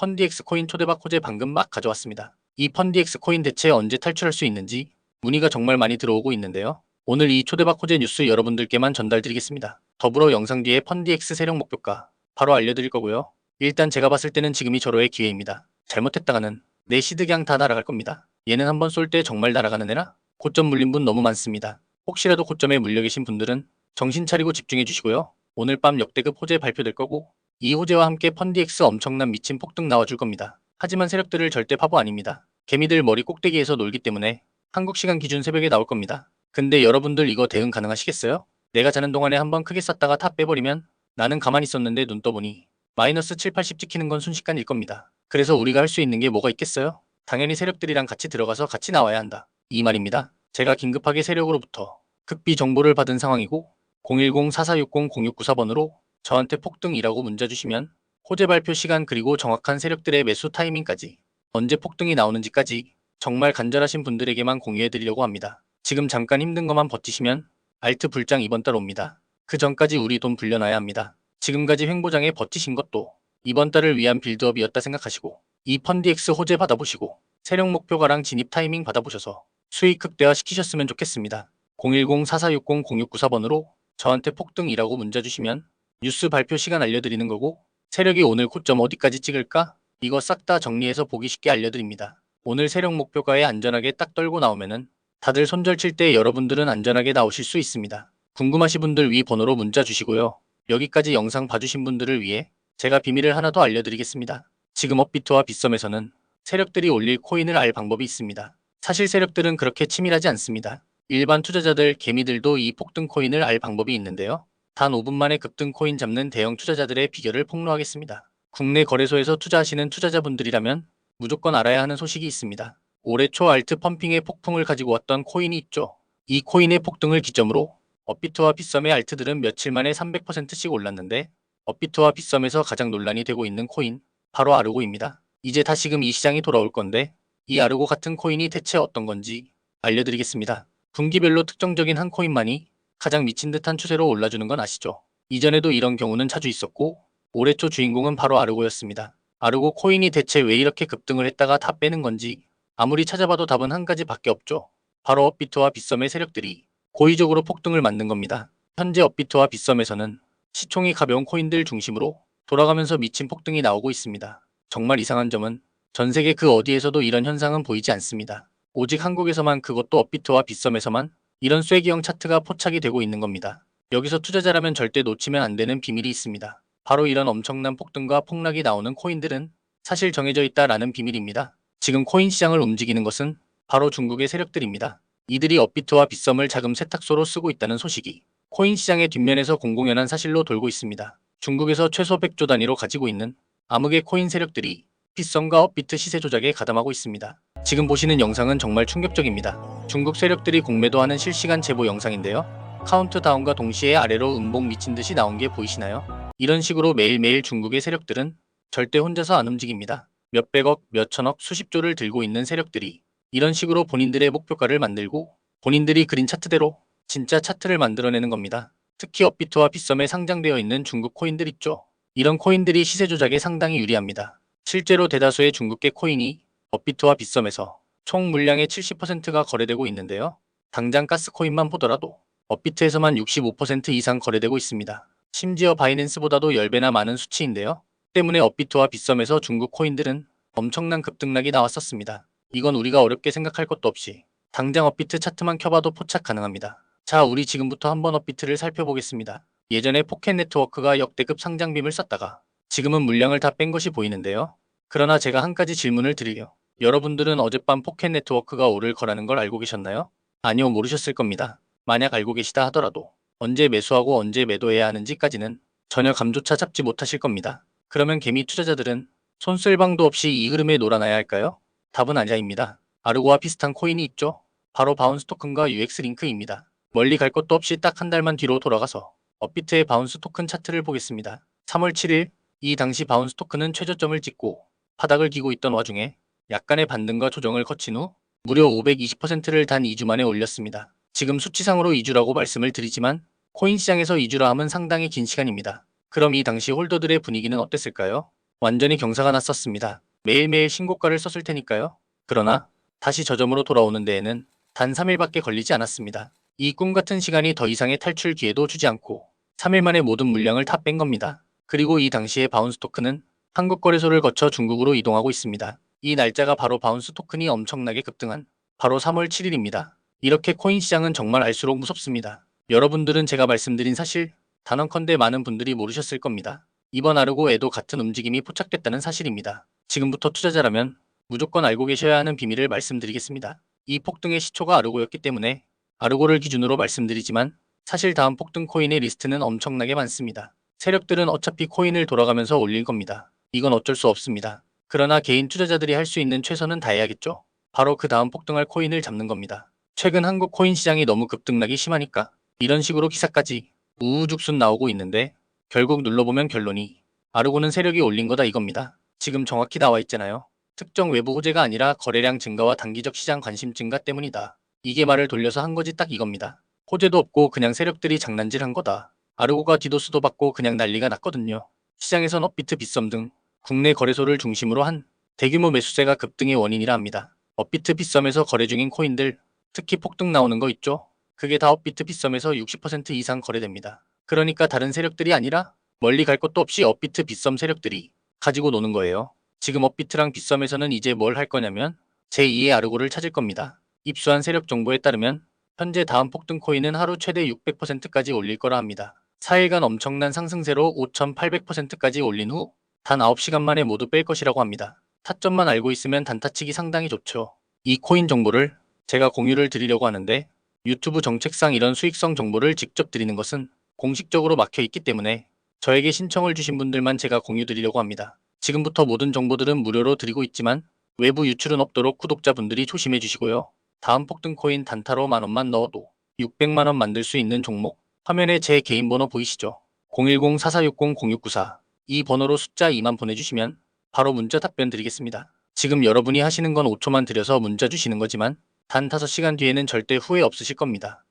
펀디엑스 코인 초대박 호재 방금 막 가져왔습니다. 이 펀디엑스 코인 대체 언제 탈출할 수 있는지 문의가 정말 많이 들어오고 있는데요. 오늘 이 초대박 호재 뉴스 여러분들께만 전달드리겠습니다. 더불어 영상 뒤에 펀디엑스 세력 목표가 바로 알려드릴 거고요. 일단 제가 봤을 때는 지금이 절호의 기회입니다. 잘못했다가는 내 시드경 다 날아갈 겁니다. 얘는 한번 쏠 때 정말 날아가는 애라 고점 물린 분 너무 많습니다. 혹시라도 고점에 물려 계신 분들은 정신 차리고 집중해 주시고요. 오늘 밤 역대급 호재 발표될 거고 이 호재와 함께 펀디엑스 엄청난 미친 폭등 나와줄 겁니다. 하지만 세력들을 절대 바보 아닙니다. 개미들 머리 꼭대기에서 놀기 때문에 한국 시간 기준 새벽에 나올 겁니다. 근데 여러분들 이거 대응 가능하시겠어요? 내가 자는 동안에 한번 크게 쐈다가 탑 빼버리면 나는 가만히 있었는데 눈 떠보니 마이너스 7, 80 찍히는 건 순식간일 겁니다. 그래서 우리가 할 수 있는 게 뭐가 있겠어요? 당연히 세력들이랑 같이 들어가서 같이 나와야 한다. 이 말입니다. 제가 긴급하게 세력으로부터 극비 정보를 받은 상황이고 010-4460-0694번으로 저한테 폭등이라고 문자 주시면 호재 발표 시간 그리고 정확한 세력들의 매수 타이밍까지 언제 폭등이 나오는지까지 정말 간절하신 분들에게만 공유해 드리려고 합니다. 지금 잠깐 힘든 것만 버티시면 알트 불장 이번 달 옵니다. 그 전까지 우리 돈 불려놔야 합니다. 지금까지 횡보장에 버티신 것도 이번 달을 위한 빌드업이었다 생각하시고 이 펀디엑스 호재 받아보시고 세력 목표가랑 진입 타이밍 받아보셔서 수익 극대화 시키셨으면 좋겠습니다. 010-4460-0694번으로 저한테 폭등이라고 문자 주시면 뉴스 발표 시간 알려드리는 거고 세력이 오늘 고점 어디까지 찍을까? 이거 싹 다 정리해서 보기 쉽게 알려드립니다. 오늘 세력 목표가에 안전하게 딱 떨고 나오면은 다들 손절 칠 때 여러분들은 안전하게 나오실 수 있습니다. 궁금하신 분들 위 번호로 문자 주시고요. 여기까지 영상 봐주신 분들을 위해 제가 비밀을 하나 더 알려드리겠습니다. 지금 업비트와 빗썸에서는 세력들이 올릴 코인을 알 방법이 있습니다. 사실 세력들은 그렇게 치밀하지 않습니다. 일반 투자자들, 개미들도 이 폭등 코인을 알 방법이 있는데요. 단 5분 만에 급등 코인 잡는 대형 투자자들의 비결을 폭로하겠습니다. 국내 거래소에서 투자하시는 투자자분들이라면 무조건 알아야 하는 소식이 있습니다. 올해 초 알트 펌핑의 폭풍을 가지고 왔던 코인이 있죠. 이 코인의 폭등을 기점으로 업비트와 빗썸의 알트들은 며칠 만에 300%씩 올랐는데 업비트와 빗썸에서 가장 논란이 되고 있는 코인 바로 아르고입니다. 이제 다시금 이 시장이 돌아올 건데 이 아르고 같은 코인이 대체 어떤 건지 알려드리겠습니다. 분기별로 특정적인 한 코인만이 가장 미친 듯한 추세로 올라주는 건 아시죠? 이전에도 이런 경우는 자주 있었고 올해 초 주인공은 바로 아르고였습니다. 아르고 코인이 대체 왜 이렇게 급등을 했다가 다 빼는 건지 아무리 찾아봐도 답은 한 가지밖에 없죠. 바로 업비트와 빗썸의 세력들이 고의적으로 폭등을 만든 겁니다. 현재 업비트와 빗썸에서는 시총이 가벼운 코인들 중심으로 돌아가면서 미친 폭등이 나오고 있습니다. 정말 이상한 점은 전 세계 그 어디에서도 이런 현상은 보이지 않습니다. 오직 한국에서만 그것도 업비트와 빗썸에서만 이런 쐐기형 차트가 포착이 되고 있는 겁니다. 여기서 투자자라면 절대 놓치면 안 되는 비밀이 있습니다. 바로 이런 엄청난 폭등과 폭락이 나오는 코인들은 사실 정해져 있다라는 비밀입니다. 지금 코인 시장을 움직이는 것은 바로 중국의 세력들입니다. 이들이 업비트와 빗썸을 자금 세탁소로 쓰고 있다는 소식이 코인 시장의 뒷면에서 공공연한 사실로 돌고 있습니다. 중국에서 최소 100조 단위로 가지고 있는 암흑의 코인 세력들이 빗썸과 업비트 시세 조작에 가담하고 있습니다. 지금 보시는 영상은 정말 충격적입니다. 중국 세력들이 공매도하는 실시간 제보 영상인데요. 카운트다운과 동시에 아래로 음봉 미친 듯이 나온 게 보이시나요? 이런 식으로 매일매일 중국의 세력들은 절대 혼자서 안 움직입니다. 몇백억, 몇천억, 수십조를 들고 있는 세력들이 이런 식으로 본인들의 목표가를 만들고 본인들이 그린 차트대로 진짜 차트를 만들어내는 겁니다. 특히 업비트와 빗썸에 상장되어 있는 중국 코인들 있죠. 이런 코인들이 시세 조작에 상당히 유리합니다. 실제로 대다수의 중국계 코인이 업비트와 빗썸에서 총 물량의 70%가 거래되고 있는데요. 당장 가스코인만 보더라도 업비트에서만 65% 이상 거래되고 있습니다. 심지어 바이낸스보다도 10배나 많은 수치인데요. 때문에 업비트와 빗썸에서 중국 코인들은 엄청난 급등락이 나왔었습니다. 이건 우리가 어렵게 생각할 것도 없이 당장 업비트 차트만 켜봐도 포착 가능합니다. 자, 우리 지금부터 한번 업비트를 살펴보겠습니다. 예전에 포켓 네트워크가 역대급 상장빔을 쐈다가 지금은 물량을 다 뺀 것이 보이는데요. 그러나 제가 한 가지 질문을 드리요. 여러분들은 어젯밤 포켓 네트워크가 오를 거라는 걸 알고 계셨나요? 아니요, 모르셨을 겁니다. 만약 알고 계시다 하더라도 언제 매수하고 언제 매도해야 하는지까지는 전혀 감조차 잡지 못하실 겁니다. 그러면 개미 투자자들은 손쓸 방도 없이 이 흐름에 놀아나야 할까요? 답은 아니입니다. 아르고와 비슷한 코인이 있죠. 바로 바운스 토큰과 UX 링크입니다. 멀리 갈 것도 없이 딱 한 달만 뒤로 돌아가서 업비트의 바운스 토큰 차트를 보겠습니다. 3월 7일 이 당시 바운스 토큰은 최저점을 찍고 바닥을 기고 있던 와중에 약간의 반등과 조정을 거친 후 무려 520%를 단 2주 만에 올렸습니다. 지금 수치상으로 2주라고 말씀을 드리지만 코인 시장에서 2주라 함은 상당히 긴 시간입니다. 그럼 이 당시 홀더들의 분위기는 어땠을까요? 완전히 경사가 났었습니다. 매일매일 신고가를 썼을 테니까요. 그러나 다시 저점으로 돌아오는 데에는 단 3일밖에 걸리지 않았습니다. 이 꿈 같은 시간이 더 이상의 탈출 기회도 주지 않고 3일 만에 모든 물량을 다 뺀 겁니다. 그리고 이 당시에 바운스 토큰은 한국 거래소를 거쳐 중국으로 이동하고 있습니다. 이 날짜가 바로 바운스 토큰이 엄청나게 급등한 바로 3월 7일입니다. 이렇게 코인 시장은 정말 알수록 무섭습니다. 여러분들은 제가 말씀드린 사실 단언컨대 많은 분들이 모르셨을 겁니다. 이번 아르고에도 같은 움직임이 포착됐다는 사실입니다. 지금부터 투자자라면 무조건 알고 계셔야 하는 비밀을 말씀드리겠습니다. 이 폭등의 시초가 아르고였기 때문에 아르고를 기준으로 말씀드리지만 사실 다음 폭등 코인의 리스트는 엄청나게 많습니다. 세력들은 어차피 코인을 돌아가면서 올릴 겁니다. 이건 어쩔 수 없습니다. 그러나 개인 투자자들이 할 수 있는 최선은 다해야겠죠. 바로 그 다음 폭등할 코인을 잡는 겁니다. 최근 한국 코인 시장이 너무 급등락이 심하니까 이런 식으로 기사까지 우후죽순 나오고 있는데 결국 눌러보면 결론이 아르고는 세력이 올린 거다 이겁니다. 지금 정확히 나와 있잖아요. 특정 외부 호재가 아니라 거래량 증가와 단기적 시장 관심 증가 때문이다. 이게 말을 돌려서 한 거지 딱 이겁니다. 호재도 없고 그냥 세력들이 장난질 한 거다. 아르고가 디도스도 받고 그냥 난리가 났거든요. 시장에선 업비트 빗썸 등 국내 거래소를 중심으로 한 대규모 매수세가 급등의 원인이라 합니다. 업비트 빗썸에서 거래 중인 코인들 특히 폭등 나오는 거 있죠? 그게 다 업비트 빗썸에서 60% 이상 거래됩니다. 그러니까 다른 세력들이 아니라 멀리 갈 것도 없이 업비트 빗썸 세력들이 가지고 노는 거예요. 지금 업비트랑 빗썸에서는 이제 뭘 할 거냐면 제2의 아르고를 찾을 겁니다. 입수한 세력 정보에 따르면 현재 다음 폭등 코인은 하루 최대 600%까지 올릴 거라 합니다. 4일간 엄청난 상승세로 5,800%까지 올린 후 단 9시간 만에 모두 뺄 것이라고 합니다. 타점만 알고 있으면 단타치기 상당히 좋죠. 이 코인 정보를 제가 공유를 드리려고 하는데 유튜브 정책상 이런 수익성 정보를 직접 드리는 것은 공식적으로 막혀 있기 때문에 저에게 신청을 주신 분들만 제가 공유 드리려고 합니다. 지금부터 모든 정보들은 무료로 드리고 있지만 외부 유출은 없도록 구독자분들이 조심해 주시고요. 다음 폭등 코인 단타로 만원만 넣어도 600만원 만들 수 있는 종목 화면에 제 개인 번호 보이시죠? 010-4460-0694 이 번호로 숫자 2만 보내주시면 바로 문자 답변 드리겠습니다. 지금 여러분이 하시는 건 5초만 들여서 문자 주시는 거지만 단 5시간 뒤에는 절대 후회 없으실 겁니다.